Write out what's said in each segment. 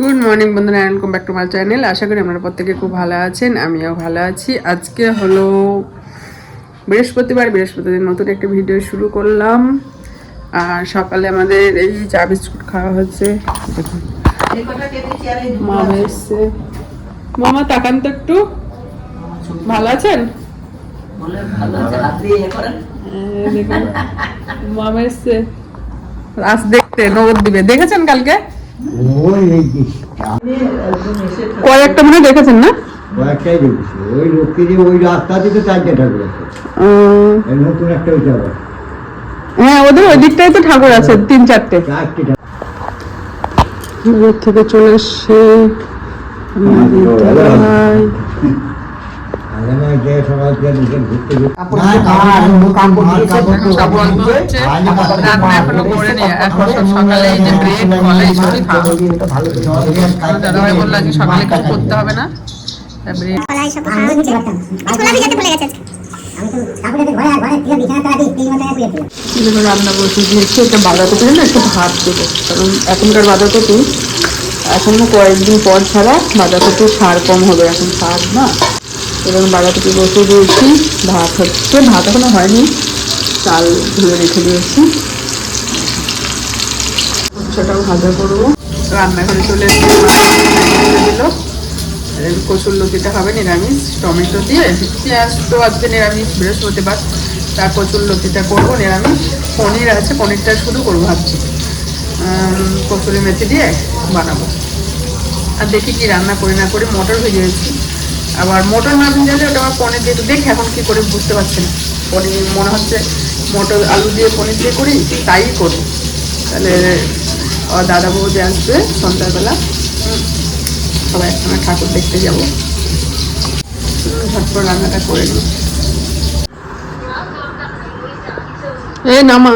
Good morning বন্ধুরা welcome back to my channel আশা করি আপনারা প্রত্যেকে খুব ভালো আছেন আমিও ভালো আছি। আজকে হলো বৃহস্পতিবার বৃহস্পতিবার নতুন একটা ভিডিও শুরু করলাম। আর সকালে আমাদের এই চা বিস্কুট খাওয়া হচ্ছে। দেখুন মামা এসছে। মামা তাকান তো একটু। ভালো আছেন? হ্যাঁ, মামা এসছে। রাস দেখতে নগদ দিবে। দেখেছেন কালকে? কয়েকটা মনে দেখেছেন না? কয়েকটাই দেখেছি। ওই লোককে যে ওই রাস্তা থেকে চারটে ঠাকুর আছে। নতুন একটা হইতে হ্যাঁ ওদের ওই দিকটাই তো ঠাকুর আছে তিন চারটে। থেকে চলে এসছে। আমাদের দাদাভাই। বলল আজকে সকালে কিছু না রান্না দিয়েছি না একটু ভাত দেবো কারণ এখনকার বাঁধাকপি এখনও কয়েকদিন পর ছাড়া বাঁধাকপি সার কম হবে এখন সার না এরকম বাঁধাকপি বসে দিয়েছি। ভাত হচ্ছে, ভাত এখনও হয়নি। চাল ধুয়ে রেখে দিয়েছি। সেটাও ভাজা করব। রান্নাঘরে চলে এসে দিল। কচুর লতিটা হবে নিরামিষ, টমেটো দিয়ে পেঁয়াজ তো আজকে নিরামিষ, বৃহস্পতিবার। তার কচুর লতিটা করব নিরামিষ। পনির আছে, পনিরটা শুধু করব ভাবছি। কসুরি মেথি দিয়ে বানাবো। আর দেখি কি রান্না করি না করি মটর ভেজেছি আবার মটর না ভেজালে ওটা আমার পনির দিয়ে দেখি এখন কি করে বুঝতে পারছি না। পনির মনে হচ্ছে মটর আলু দিয়ে পনির দিয়ে করি, তাই করি। তাহলে দাদা বৌদি আসবে সন্ধ্যাবেলা, সবাই একসঙ্গে ঠাকুর দেখতে যাব। ঝটপট রান্নাটা করে নিই। এই নামা।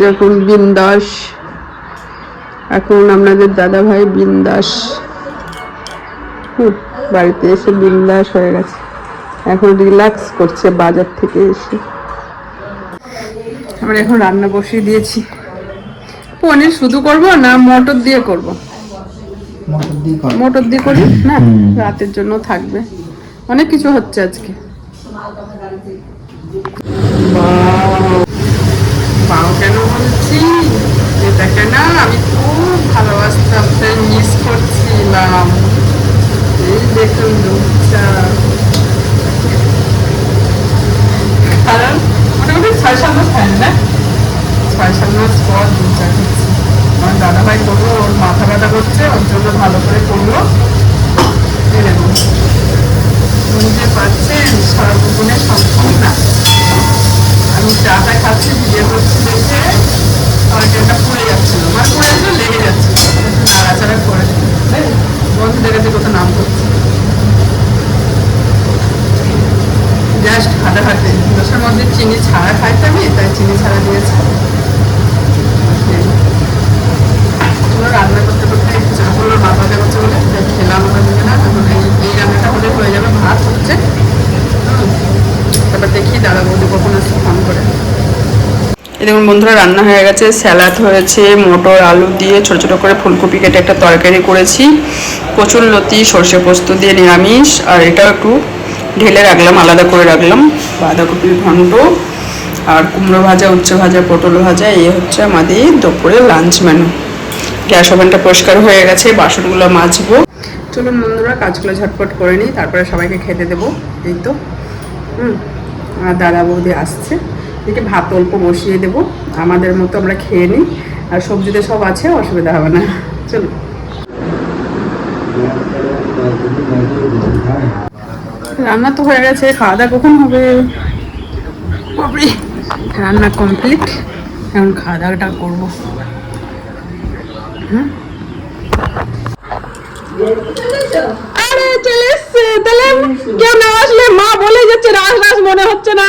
দেখুন, বিন্দাস। এখন আপনাদের দাদা ভাই বিন্দাস। হুম, বাড়িতে এসে বিন্দাস হয়ে গেছে। এখন রিল্যাক্স করছে বাজার থেকে এসে। আমরা এখন রান্না বসিয়ে দিয়েছি। পনির শুধু করব না মটর দিয়ে করব? মটর দিয়ে করি? না রাতের জন্য থাকবে। অনেক কিছু হচ্ছে আজকে। বাও কেন বলছি? এটাকে না আমি খুব ভালোবাসতাম তাই মিস করছিলাম এই দেখুন লুকটা কারণ মোটামুটি ছয় সাত মাস হয় না ছয় সাত মাস পর দু চার হচ্ছে আমার দাদাভাই করল ওর মাথা ব্যথা করছে ওর জন্য ভালো করে করল এই দেখুন বুঝতে পারছেন সর্বগুণে সম্পূর্ণ না আমি চাটা খাচ্ছি ভিডিও করছি দেখে এটা পড়ে যাচ্ছিল আমার পড়ে যাচ্ছিল লেগে যাচ্ছিল নাড়াচাড়া করে বন্ধুদের কাছে কত নাম করছি। জাস্ট হাঁটাহাঁটি। দোষের মধ্যে চিনি ছাড়া খাইতে আমি তাই চিনি ছাড়া দিয়েছি। রান্না করতে করতে একটু চাপড়লো মাথা করছে বলে খেলাম ওটা দিকে না এখন এই এই রান্নাটা হলে হয়ে যাবে ভাত হচ্ছে হুম। তারপর দেখি দাদা বৌদি কখন আসছে ফোন করে এই দেখুন বন্ধুরা, রান্না হয়ে গেছে স্যালাড হয়েছে, মটর, আলু দিয়ে ছোট ছোট করে ফুলকপি কেটে একটা তরকারি করেছি। কচুর লতি, সর্ষে পোস্ত দিয়ে নিরামিষ, আর এটা একটু ঢেলে রাখলাম, আলাদা করে রাখলাম। বাঁধাকপির ঘন্ট, আর কুমড়ো ভাজা উচ্ছে ভাজা, পটল ভাজা, এই হচ্ছে আমাদের দুপুরে লাঞ্চ মেনু গ্যাস ওভেনটা পরিষ্কার হয়ে গেছে, বাসনগুলো মাজবো। চলুন বন্ধুরা, কাজগুলো ঝটপট করে নিই, তারপরে সবাইকে খেতে দেবো, এই তো। হুম আর দাদা বৌদি আসছে। দেখে ভাত অল্প বসিয়ে দেবো। আমাদের মতো আমরা খেয়ে নিই। আর সবজিতে সব আছে, অসুবিধা হবে না। চলো। রান্না তো হয়ে গেছে, খাওয়া দাওয়া কখন হবে? রান্না কমপ্লিট এখন খাওয়া দাওয়াটা করব। হুম? আরে, চলে এসছে। তাহলে কেউ না আসলে মা বলে যাচ্ছে রাস রাস মনে হচ্ছে না।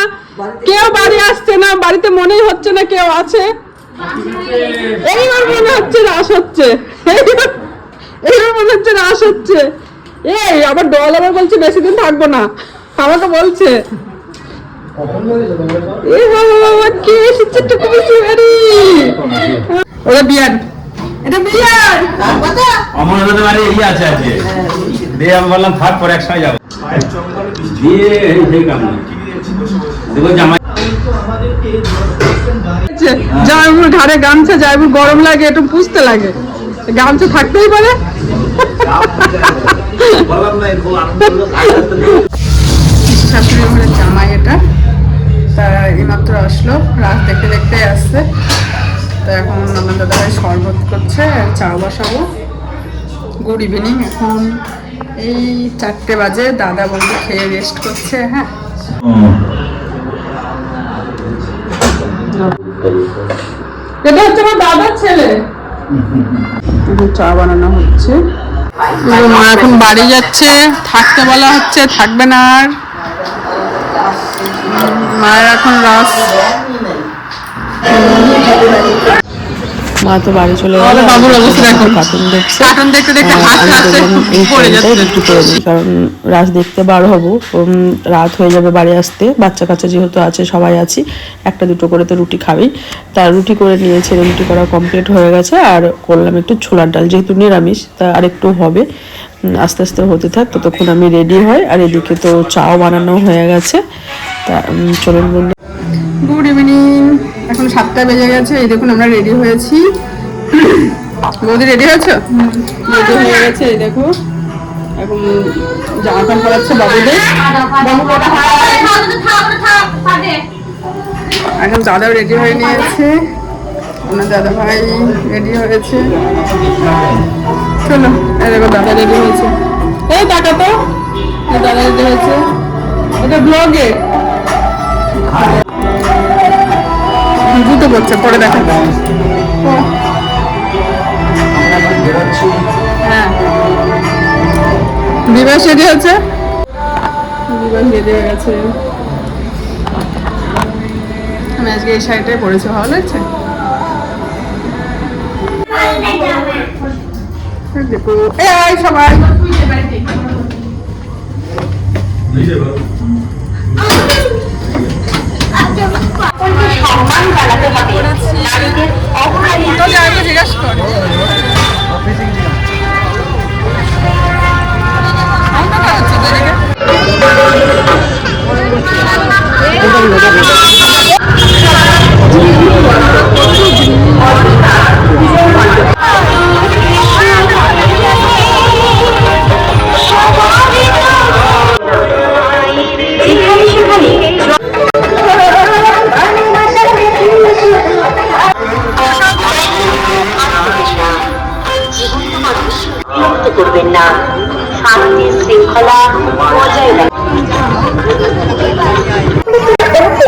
কেউ বাড়ি আসছে না বাড়িতে মনেই হচ্ছে না কেউ আছে। এইবার মনে হচ্ছে রাস হচ্ছে। এইবার- মনে হচ্ছে রাস হচ্ছে। এই আবার ডল আবার বলছে বেশি দিন থাকব না। আমাকে বলছে। এ বাবা বাবা কে এসেছে টুকু বেশি বাড়ি ওরা এটা এই আছে আছে দিয়ে আমি বললাম থাক পরে একসঙ্গে যাব। দিয়ে সেই জয়পুর ঘাড়ে গামছা জয়পুর গরম লাগে, একটু পুষতে লাগে। গামছা থাকতেই পারে। শাশুড়ি ঘরের জামাই এটা। তা এইমাত্র আসলো, রাত দেখতে দেখতে আসছে। তো এখন আমার দাদাভাই শরবত করছে, চা বসাবো। গুড ইভিনিং, এখন এই চারটে বাজে, দাদা বন্ধু খেয়ে রেস্ট করছে হ্যাঁ। এটা হচ্ছে আমার দাদার ছেলে। চা বানানো হচ্ছে। মা এখন বাড়ি যাচ্ছে থাকতে বলা হচ্ছে থাকবে না আর। মায়ের এখন রাস। মা তো বাড়ি চলে গেল কার্টুন দেখছে। একটু করে দিই কারণ রাত দেখতে বার হব। রাত হয়ে যাবে বাড়ি আসতে। বাচ্চা কাচ্চা যেহেতু আছে সবাই আছি। একটা দুটো করে তো রুটি খাবেই তার রুটি করে নিয়েছে রুটি করা কমপ্লিট হয়ে গেছে। আর করলাম একটু ছোলার ডাল যেহেতু নিরামিষ তা আর একটু হবে আস্তে আস্তে হতে থাক ততক্ষণ আমি রেডি হই আর এদিকে তো চাও বানানো হয়ে গেছে। তা চলুন বন্ধু গুড ইভিনিং এখন সাতটা বেজে গেছে, এই দেখুন আমরা রেডি হয়েছি। বৌদি রেডি হয়েছো? রেডি হয়ে গেছে, এই দেখো। এখন জামা প্যান্ট পরাচ্ছে বাবুদের। এখন দাদাও রেডি হয়ে নিয়েছে। ওনার দাদা ভাই রেডি হয়েছে। চলো, এই দাদা রেডি হয়েছে। এই টাকা তো, দাদা রেডি হয়েছে। এটা ব্লগে পড়ছে পরে দেখা হ্যাঁ। বিবাহ রেডি হচ্ছে বিবাহ রেডি গেছে। আমি আজকে এই শাড়িটাই পরেছি ভালো লাগছে? সবাই।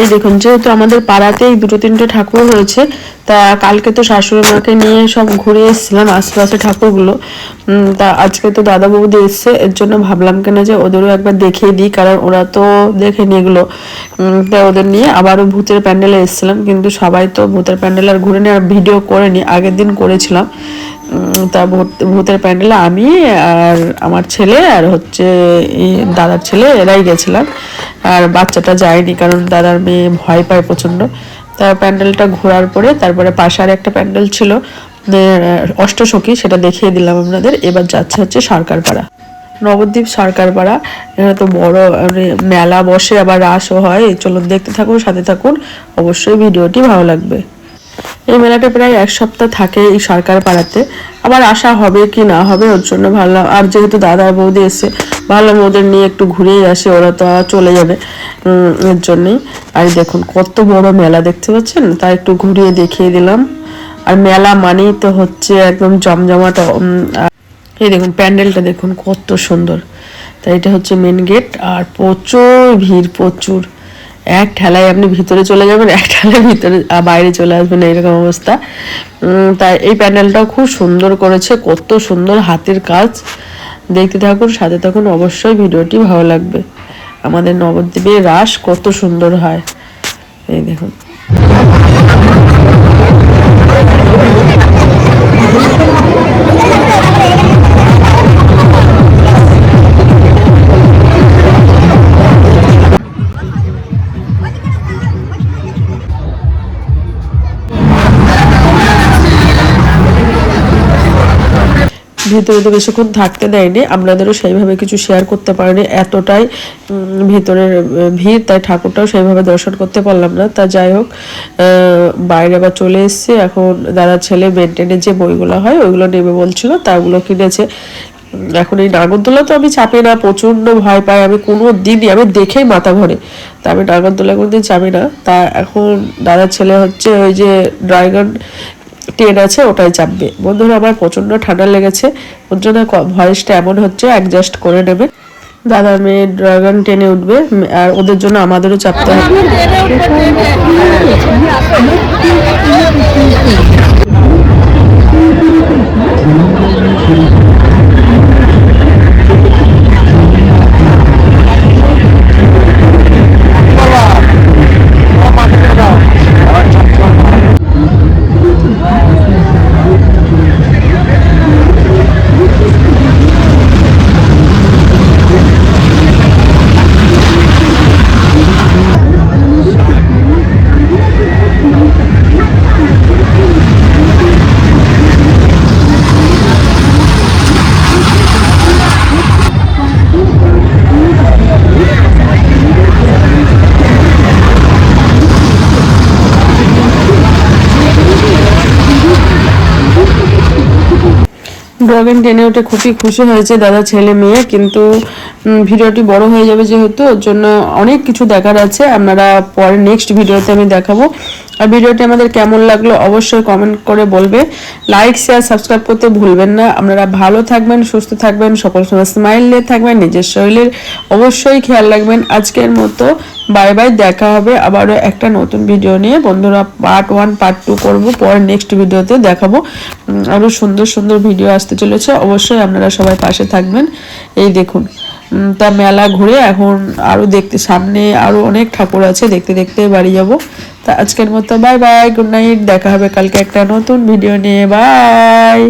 এই দেখুন, যেহেতু আমাদের পাড়াতেই দুটো তিনটে ঠাকুর হয়েছে তা কালকে তো শাশুড়ি মাকে নিয়ে সব ঘুরে এসেছিলাম আশেপাশে ঠাকুরগুলো। তা আজকে তো দাদা বৌদি এসছে, এর জন্য ভাবলাম কেন যে ওদেরও একবার দেখিয়ে দিই, কারণ ওরা তো দেখেনি এগুলো। তাই ওদের নিয়ে আবারও ভূতের প্যান্ডেলে এসেছিলাম, কিন্তু সবাই তো ভূতের প্যান্ডেল আর ঘুরে নিয়ে আর ভিডিও করেনি, আগের দিন করেছিলাম। তা ভূত- ভূতের প্যান্ডেলে আমি আর আমার ছেলে আর হচ্ছে দাদার ছেলে এরাই গেছিলাম। আর বাচ্চাটা যায়নি কারণ দাদার মেয়ে ভয় পায় প্রচণ্ড। তার প্যান্ডেলটা ঘোরার পরে তারপরে পাশে আর একটা প্যান্ডেল ছিল অষ্টসখী, সেটা দেখিয়ে দিলাম আপনাদের। এবার যাচ্ছে হচ্ছে সরকারপাড়া। নবদ্বীপ সরকারপাড়া, এখানে তো বড় মানে মেলা বসে আবার রাসও হয়। চলুন দেখতে থাকুন, সাথে থাকুন। অবশ্যই ভিডিওটি ভালো লাগবে। এই মেলাটা প্রায় এক সপ্তাহ থাকে এই সরকার পাড়াতে। আবার আসা হবে কি না হবে ওর জন্য ভালো। আর যেহেতু দাদা বৌদি এসছে ভাবলাম ওদের নিয়ে একটু ঘুরেই আসি, ওরা তো চলে যাবে এর জন্যই। আর দেখুন, কত বড় মেলা দেখতে পাচ্ছেন? তা একটু ঘুরিয়ে দেখিয়ে দিলাম। আর মেলা মানেই তো হচ্ছে একদম জমজমাট এই দেখুন, প্যান্ডেলটা দেখুন, কত সুন্দর। তাই এটা হচ্ছে মেন গেট আর প্রচুর ভিড়, প্রচুর। এক ঠেলায় আপনি ভিতরে চলে যাবেন, এক ঠেলায় ভিতরে বাইরে চলে আসবেন, এইরকম অবস্থা। তাই এই প্যান্ডেলটাও খুব সুন্দর করেছে, কত সুন্দর হাতের কাজ। দেখতে থাকুন, সাথে থাকুন, অবশ্যই ভিডিওটি ভালো লাগবে। আমাদের নবদ্বীপের রাস কত সুন্দর হয়। এই দেখুন। ভিতরে তো বেশিক্ষণ থাকতে দেয়নি, আপনাদেরও সেইভাবে কিছু শেয়ার করতে পারিনি, এতটাই ভিতরের ভিড়, তাই ঠাকুরটাও সেইভাবে দর্শন করতে পারলাম না। তা যাই হোক বাইরে আবার চলে এসছে, এখন দাদা ছেলে মেনটেনের যে বইগুলো হয়, ওইগুলো নেবে বলছিল, তা ওগুলো কিনেছে। এখন এই নাগরদোলা তো আমি চাপি না প্রচণ্ড ভয় পাই, আমি কোনো দিনই, আমি দেখেই মাথা ঘরে, তা আমি নাগরদোলা কোনোদিন চাপি না। তা এখন দাদার ছেলে হচ্ছে ওই যে ড্রাগন ট্রেন আছে, ওটাই চাপবে। বন্ধুরা, আমার প্রচণ্ড ঠান্ডা লেগেছে। ওর জন্য ভয়েসটা এমন হচ্ছে অ্যাডজাস্ট করে নেবে। দাদা, মেয়ে ড্রাগন টেনে উঠবে, আর ওদের জন্য আমাদেরও চাপতে হবে। ড্রাগন টেনে ওঠে খুবই খুশি হয়েছে দাদা, ছেলে, মেয়ে। কিন্তু ভিডিওটি বড় হয়ে যাবে যেহেতু, ওর জন্য অনেক কিছু দেখার আছে। আপনারা পরে নেক্সট ভিডিওতে আমি দেখাবো। আর ভিডিওটি আমাদের কেমন লাগল অবশ্যই কমেন্ট করে বলবে। লাইক শেয়ার সাবস্ক্রাইব করতে ভুলবেন না। আপনারা ভালো থাকবেন সুস্থ থাকবেন সকল সময় স্মাইল নিয়ে থাকবেন নিজের শরীরের অবশ্যই খেয়াল রাখবেন। আজকের মতো বাই বাই দেখা হবে আবারও একটা নতুন ভিডিও নিয়ে। বন্ধুরা পার্ট ওয়ান পার্ট টু করব। পরে নেক্সট ভিডিওতে দেখাবো। উম, আরও সুন্দর সুন্দর ভিডিও আসতে চলেছে। অবশ্যই আপনারা সবাই পাশে থাকবেন। এই দেখুন তা মেলা ঘুরে এখন আরও দেখতে সামনে আরও অনেক ঠাকুর আছে। দেখতে দেখতে বাড়ি যাব। তা আজকের মতো বাই বাই গুড নাইট দেখা হবে কালকে একটা নতুন ভিডিও নিয়ে বাই